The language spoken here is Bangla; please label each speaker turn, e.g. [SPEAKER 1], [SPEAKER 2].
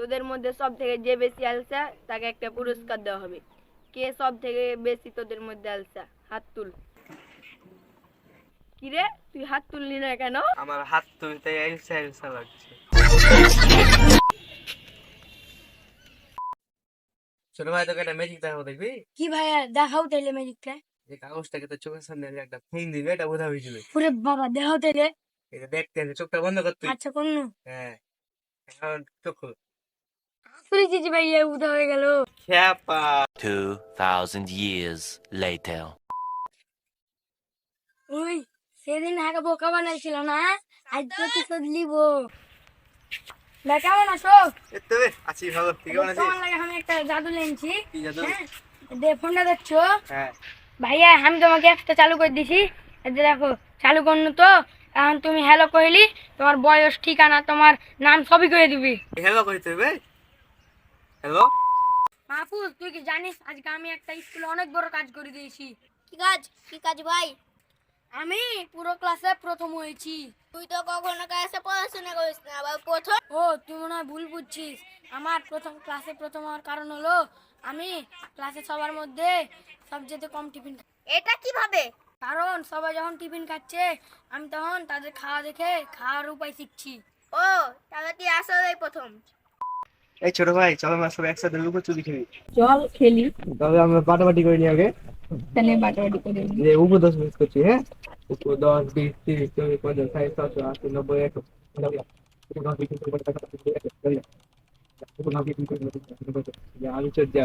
[SPEAKER 1] তোদের মধ্যে সব থেকে যে বেশি আলসা তাকে একটা পুরস্কার দেওয়া হবে। কে সব থেকে বেশি তোদের মধ্যে আলসা? হাত তুল কিরে? তুই হাত তুললি না কেন?
[SPEAKER 2] আমার হাত তুলতে এলসা এলসা লাগছে। ছোট ভাই তোকে একটা ম্যাজিক দেখাবো দেখবি?
[SPEAKER 3] কি ভাইয়া দেখাও তাইলে ম্যাজিকটা
[SPEAKER 2] যে কাগজটাকে তো চোখের সামনে একটা ফোন দিবে এটা বোঝা হয়ে যাবে
[SPEAKER 3] পুরে বাবা দেখাও তাইলে।
[SPEAKER 2] এটা দেখতে চোখটা বন্ধ করতে
[SPEAKER 3] আচ্ছা কোন?
[SPEAKER 2] হ্যাঁ। এখন চোখ
[SPEAKER 3] ভাইয়া উদা হয়ে গেল।
[SPEAKER 2] খ্যাপা।
[SPEAKER 4] 2,000 years later.
[SPEAKER 3] ওই সেদিন হাকে বোকা বানাইছিল না? আজ লিব না কেমন আছো?
[SPEAKER 2] আছি ভালো। কেমন
[SPEAKER 3] তোমার লাগে আমি একটা জাদু লেনছি।
[SPEAKER 2] কি জাদু?
[SPEAKER 3] হ্যাঁ দে ফোনটা দেখছ
[SPEAKER 2] হ্যাঁ।
[SPEAKER 3] ভাইয়া আমি তোমাকে একটা চালু করে দিছি। এই দেখো চালু করনু তো। এখন তুমি হ্যালো কইলি তোমার বয়স ঠিকানা তোমার নাম সবই করে দিবি।
[SPEAKER 2] হ্যালো কইতে হবে হ্যালো
[SPEAKER 3] মাহফুজ তুই কি জানিস আজকে আমি একটা স্কুলে অনেক বড় কাজ করে দিয়েছি।
[SPEAKER 5] কি কাজ? কি কাজ ভাই?
[SPEAKER 3] আমি পুরো ক্লাসে প্রথম হয়েছি।
[SPEAKER 5] তুই তো কখনো ক্লাসে পড়াশোনা করিস না আবার প্রথম?
[SPEAKER 3] ও তুই মনে হয় ভুল বুঝছিস। আমার প্রথম ক্লাসে প্রথম হওয়ার কারণ হলো আমি ক্লাসে সবার মধ্যে সবচেয়ে কম টিফিন খাই।
[SPEAKER 5] এটা কীভাবে?
[SPEAKER 3] কারণ সবাই যখন টিফিন খাচ্ছে আমি তখন তাদের খাওয়া দেখে খাওয়ার উপায় শিখছি।
[SPEAKER 5] ও তাহলে তুই আসলেই প্রথম।
[SPEAKER 2] এই ছোট ভাই চলো আমরা সব একসাথে লুকো চুরি খেলি
[SPEAKER 1] চল খেলি
[SPEAKER 2] তবে আমরা বাটাবাটি করে নিই আগে
[SPEAKER 1] তাহলে বাটাবাটি করে
[SPEAKER 2] যে উপর দশ মিনিট করছি হ্যাঁ উপর দশ বিশ তিরিশ চল্লিশ পঞ্চাশ ষাট সত্তর আশি নব্বই একশো আমি চর্যা